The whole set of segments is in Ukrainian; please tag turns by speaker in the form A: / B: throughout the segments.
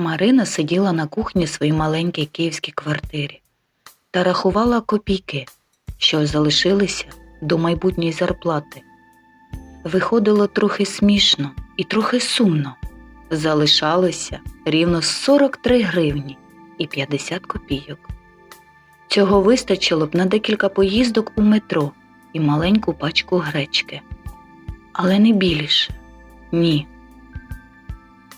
A: Марина сиділа на кухні своїй маленькій київській квартирі та рахувала копійки, що залишилися до майбутньої зарплати. Виходило трохи смішно і трохи сумно. Залишалося рівно 43 гривні і 50 копійок. Цього вистачило б на декілька поїздок у метро і маленьку пачку гречки. Але не більше. Ні.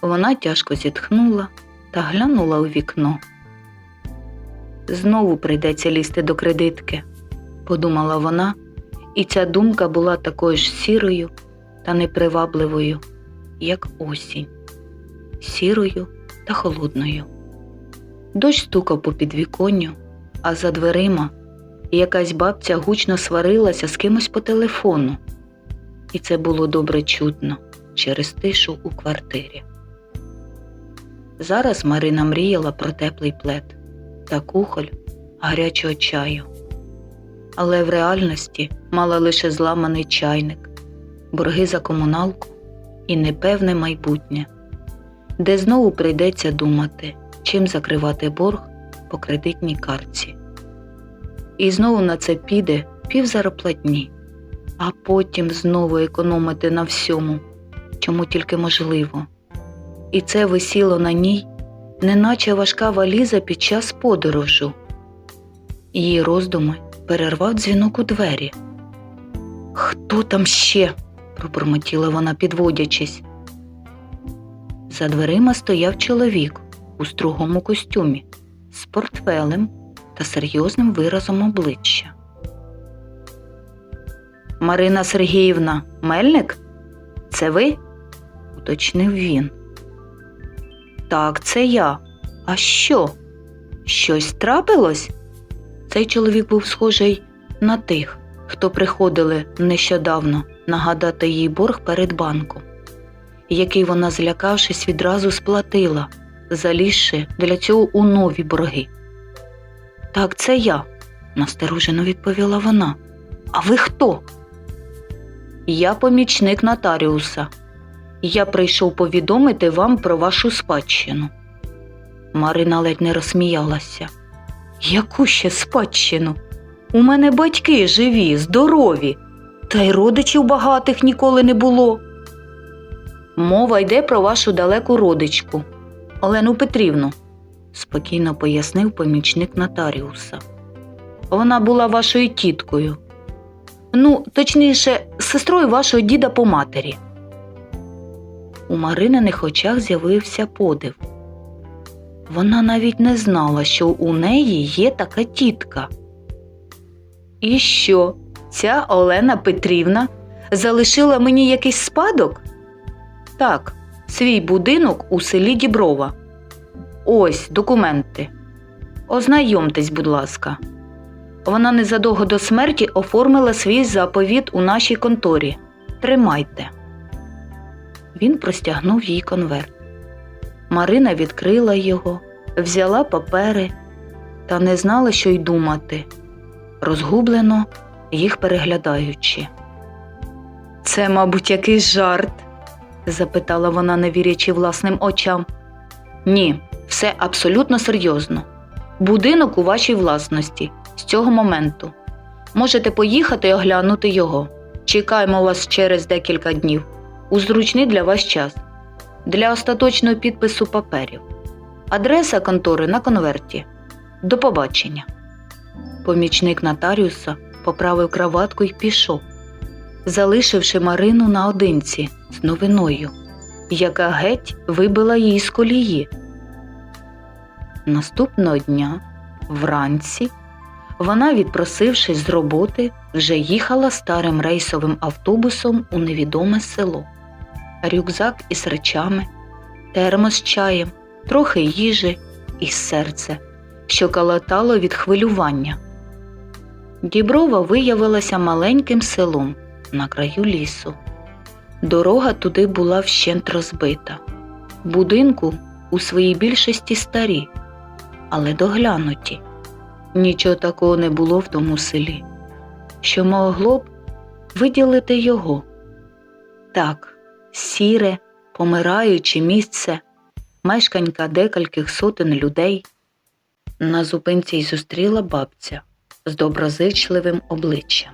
A: Вона тяжко зітхнула та глянула у вікно. Знову прийдеться лізти до кредитки, подумала вона, і ця думка була такою ж сірою та непривабливою, як осінь, сірою та холодною. Дощ стукав по підвіконню, а за дверима якась бабця гучно сварилася з кимось по телефону, і це було добре чутно через тишу у квартирі. Зараз Марина мріяла про теплий плед та кухоль гарячого чаю, але в реальності мала лише зламаний чайник, борги за комуналку і непевне майбутнє, де знову прийдеться думати, чим закривати борг по кредитній картці. І знову на це піде півзароплатні, а потім знову економити на всьому, чому тільки можливо. І це висіло на ній, неначе важка валіза під час подорожу. Її роздуми перервав дзвінок у двері. Хто там ще? пробурмотіла вона, підводячись. За дверима стояв чоловік у строгому костюмі з портфелем та серйозним виразом обличчя. Марина Сергіївна, мельник? Це ви? уточнив він. Так, це я. А що? Щось трапилось? Цей чоловік був схожий на тих, хто приходили нещодавно нагадати їй борг перед банком, який вона, злякавшись, відразу сплатила, залізши для цього у нові борги. Так, це я, насторожено відповіла вона. А ви хто? Я помічник нотаріуса. Я прийшов повідомити вам про вашу спадщину. Марина ледь не розсміялася. Яку ще спадщину? У мене батьки живі, здорові, та й родичів багатих ніколи не було. Мова йде про вашу далеку родичку, Олену Петрівну, спокійно пояснив помічник нотаріуса. Вона була вашою тіткою. Ну, точніше, сестрою вашого діда по матері. У Марининих очах з'явився подив. Вона навіть не знала, що у неї є така тітка. І що, ця Олена Петрівна залишила мені якийсь спадок? Так, свій будинок у селі Діброва. Ось документи. Ознайомтесь, будь ласка. Вона незадовго до смерті оформила свій заповіт у нашій конторі. Тримайте. Він простягнув їй конверт. Марина відкрила його, взяла папери та не знала, що й думати, розгублено їх переглядаючи. Це, мабуть, якийсь жарт? запитала вона, не вірячи власним очам. Ні, все абсолютно серйозно. Будинок у вашій власності з цього моменту. Можете поїхати і оглянути його. Чекаємо вас через декілька днів у зручний для вас час для остаточного підпису паперів. Адреса контори на конверті. До побачення. Помічник нотаріуса поправив краватку і пішов, залишивши Марину наодинці з новиною, яка геть вибила її з колії. Наступного дня, вранці, вона, відпросившись з роботи, вже їхала старим рейсовим автобусом у невідоме село. Рюкзак із речами, термос з чаєм, трохи їжі і серце, що калатало від хвилювання. Діброва виявилася маленьким селом на краю лісу. Дорога туди була вщент розбита. Будинку у своїй більшості старі, але доглянуті. Нічого такого не було в тому селі, що могло б виділити його. Так, сіре, помираюче місце, мешканька декількох сотень людей. На зупинці й зустріла бабця з доброзичливим обличчям.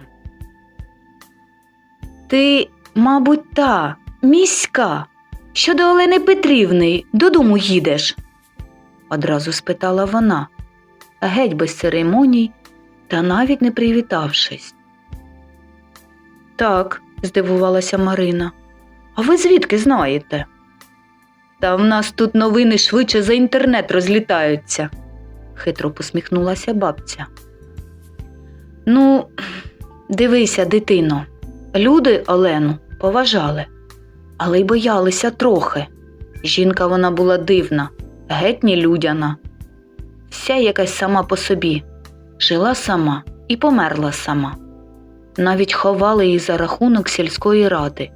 A: Ти, мабуть, та міська, що до Олени Петрівни додому їдеш? одразу спитала вона, геть без церемоній та навіть не привітавшись. Так, здивувалася Марина. А ви звідки знаєте? Та в нас тут новини швидше за інтернет розлітаються, хитро посміхнулася бабця. Ну, дивися, дитино, люди Олену поважали, але й боялися трохи. Жінка вона була дивна, геть не людяна. Вся якась сама по собі, жила сама і померла сама. Навіть ховали її за рахунок сільської ради.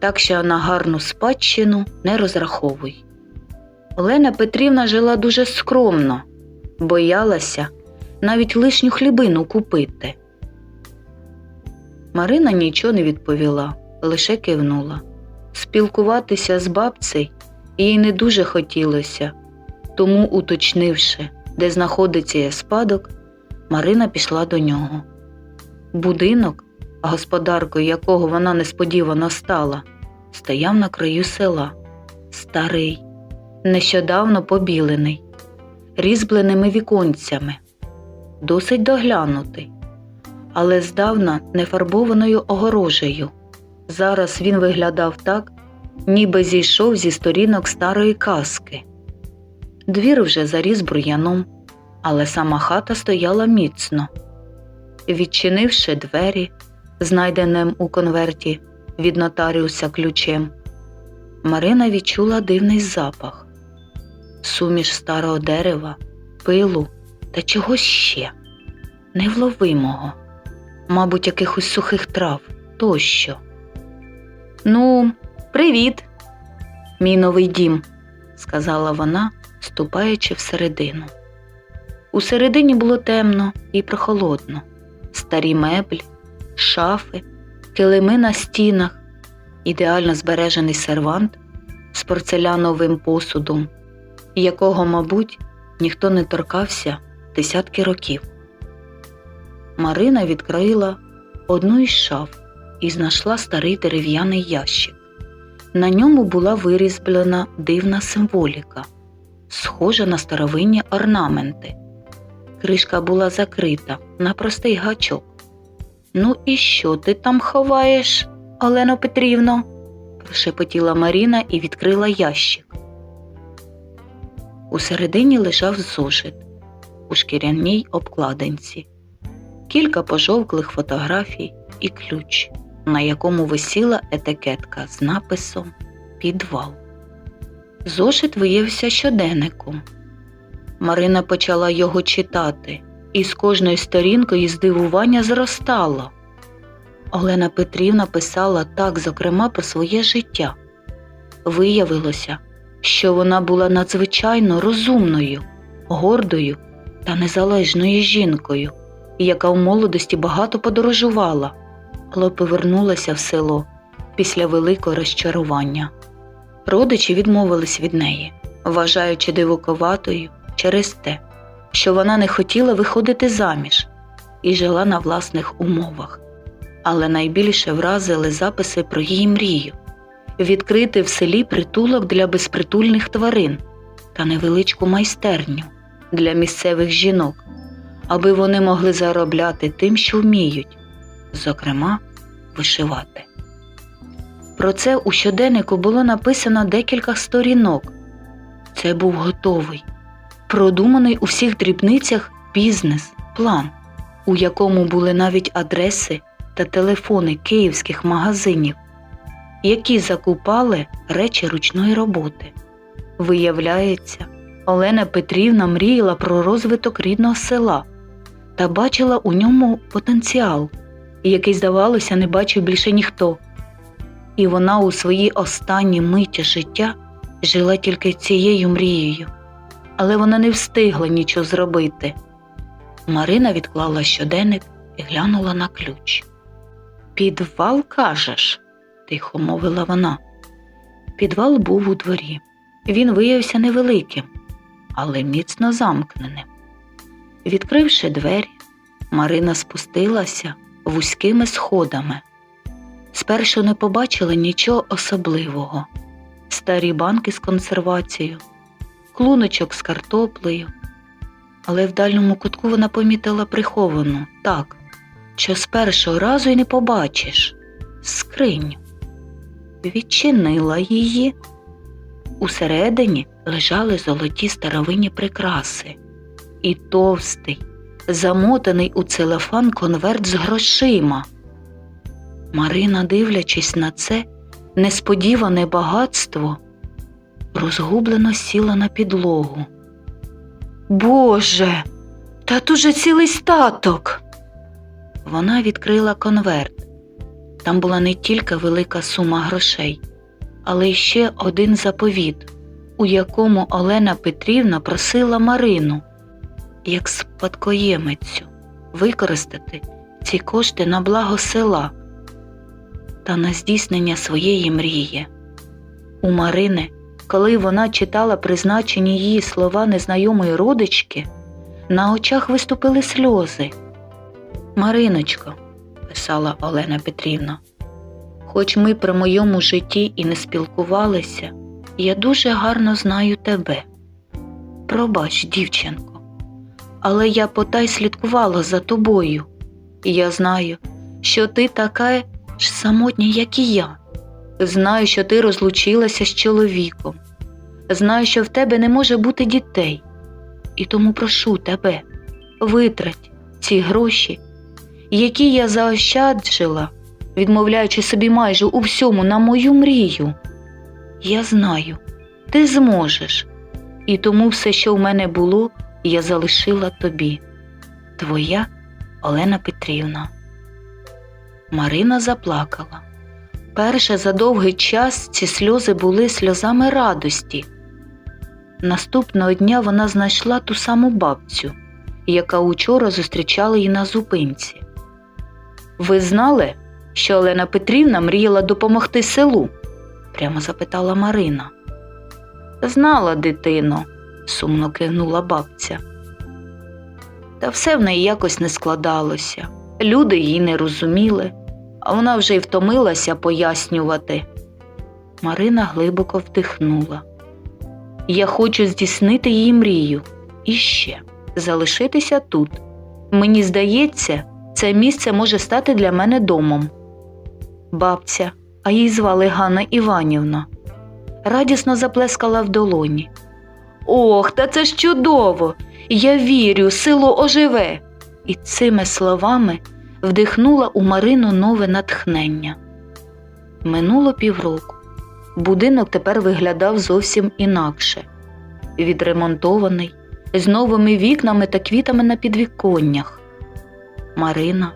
A: Так що на гарну спадщину не розраховуй. Олена Петрівна жила дуже скромно, боялася навіть лишню хлібину купити. Марина нічого не відповіла, лише кивнула. Спілкуватися з бабцею їй не дуже хотілося, тому, уточнивши, де знаходиться спадок, Марина пішла до нього. Будинок, господаркою якого вона несподівано стала, стояв на краю села, старий, нещодавно побілений, різьбленими віконцями, досить доглянутий, але здавна нефарбованою огорожею. Зараз він виглядав так, ніби зійшов зі сторінок старої казки. Двір вже заріс бур'яном, але сама хата стояла міцно. Відчинивши двері, знайденим у конверті від нотаріуса ключем, Марина відчула дивний запах. Суміш старого дерева, пилу та чогось ще. Невловимого, мабуть, якихось сухих трав тощо. Ну, привіт, мій новий дім, сказала вона, ступаючи всередину. Усередині було темно і прохолодно, старі меблі, шафи, килими на стінах, ідеально збережений сервант з порцеляновим посудом, якого, мабуть, ніхто не торкався десятки років. Марина відкрила одну із шаф і знайшла старий дерев'яний ящик. На ньому була вирізблена дивна символіка, схожа на старовинні орнаменти. Кришка була закрита на простий гачок. Ну, і що ти там ховаєш, Олено Петрівно? прошепотіла Маріна і відкрила ящик. Усередині лежав зошит у шкіряній обкладинці, кілька пожовклих фотографій і ключ, на якому висіла етикетка з написом Підвал. Зошит виявився щоденником. Марина почала його читати, і з кожною сторінкою здивування зростало. Олена Петрівна писала так, зокрема, про своє життя. Виявилося, що вона була надзвичайно розумною, гордою та незалежною жінкою, яка в молодості багато подорожувала, але повернулася в село після великого розчарування. Родичі відмовились від неї, вважаючи дивоковатою через те, що вона не хотіла виходити заміж і жила на власних умовах. Але найбільше вразили записи про її мрію відкрити в селі притулок для безпритульних тварин та невеличку майстерню для місцевих жінок, аби вони могли заробляти тим, що вміють, зокрема, вишивати. Про це у щоденнику було написано декілька сторінок. Це був готовий, продуманий у всіх дрібницях бізнес, план, у якому були навіть адреси та телефони київських магазинів, які закупали речі ручної роботи. Виявляється, Олена Петрівна мріяла про розвиток рідного села та бачила у ньому потенціал, який, здавалося, не бачив більше ніхто. І вона у своїй останній миті життя жила тільки цією мрією, але вона не встигла нічого зробити. Марина відклала щоденник і глянула на ключ. Підвал кажеш, тихо мовила вона. Підвал був у дворі. Він виявився невеликим, але міцно замкненим. Відкривши двері, Марина спустилася вузькими сходами. Спершу не побачила нічого особливого: старі банки з консервацією, клуночок з картоплею. Але в дальньому кутку вона помітила приховану так, що з першого разу й не побачиш скриню. Відчинила її. Усередині лежали золоті старовинні прикраси і товстий, замотаний у целефан конверт з грошима. Марина, дивлячись на це несподіване багатство, розгублено сіла на підлогу. Боже, та тут же цілий статок. Вона відкрила конверт. Там була не тільки велика сума грошей, але й ще один заповіт, у якому Олена Петрівна просила Марину, як спадкоємицю, використати ці кошти на благо села та на здійснення своєї мрії. У Марини, коли вона читала призначені її слова незнайомої родички, на очах виступили сльози. Мариночко, писала Олена Петрівна, хоч ми при моєму житті і не спілкувалися, я дуже гарно знаю тебе. Пробач, дівчинко, але я потай слідкувала за тобою, і я знаю, що ти така ж самотня, як і я. Знаю, що ти розлучилася з чоловіком. Знаю, що в тебе не може бути дітей. І тому прошу тебе, витрать ці гроші, які я заощаджила, відмовляючи собі майже у всьому на мою мрію. Я знаю, ти зможеш, і тому все, що в мене було, я залишила тобі. Твоя Олена Петрівна. Марина заплакала. Перше за довгий час ці сльози були сльозами радості. Наступного дня вона знайшла ту саму бабцю, яка учора зустрічала її на зупинці. Ви знали, що Олена Петрівна мріяла допомогти селу? прямо запитала Марина. Знала, дитино, сумно кивнула бабця. Та все в неї якось не складалося. Люди її не розуміли, вона вже й втомилася пояснювати. Марина глибоко вдихнула. Я хочу здійснити її мрію і ще залишитися тут. Мені здається, це місце може стати для мене домом. Бабця, а її звали Ганна Іванівна, радісно заплескала в долоні. Ох, та це ж чудово! Я вірю, село оживе. І цими словами вдихнула у Марину нове натхнення. Минуло півроку. Будинок тепер виглядав зовсім інакше відремонтований, з новими вікнами та квітами на підвіконнях. Марина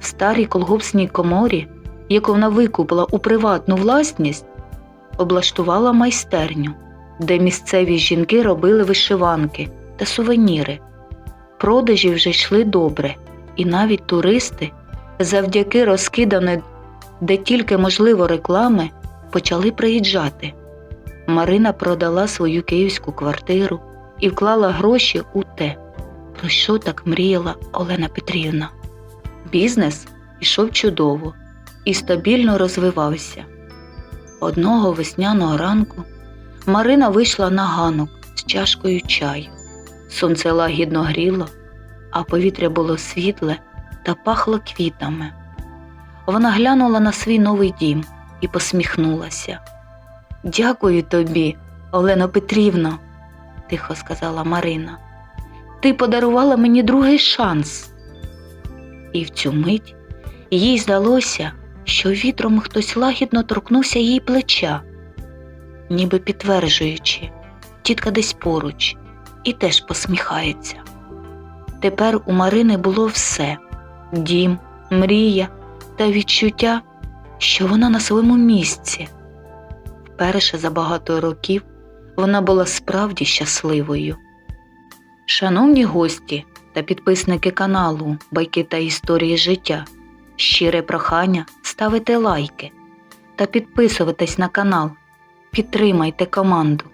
A: в старій колгоспній коморі, яку вона викупила у приватну власність, облаштувала майстерню, де місцеві жінки робили вишиванки та сувеніри. Продажі вже йшли добре, і навіть туристи, завдяки розкиданої де тільки можливо реклами, почали приїжджати. Марина продала свою київську квартиру і вклала гроші у те, про що так мріяла Олена Петрівна. Бізнес ішов чудово і стабільно розвивався. Одного весняного ранку Марина вийшла на ганок з чашкою чаю. Сонце лагідно гріло, а повітря було світле та пахло квітами. Вона глянула на свій новий дім і посміхнулася. Дякую тобі, Олено Петрівно, тихо сказала Марина. Ти подарувала мені другий шанс. І в цю мить їй здалося, що вітром хтось лагідно торкнувся її плеча, ніби підтверджуючи, тітка десь поруч і теж посміхається. Тепер у Марини було все дім, мрія та відчуття, що вона на своєму місці. Вперше за багато років вона була справді щасливою. Шановні гості та підписники каналу Байки та історії життя, щире прохання ставити лайки та підписуватись на канал. Підтримайте команду.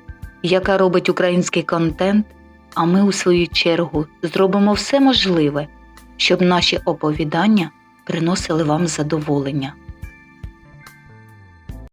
A: яка робить український контент, а ми, у свою чергу, зробимо все можливе, щоб наші оповідання приносили вам задоволення.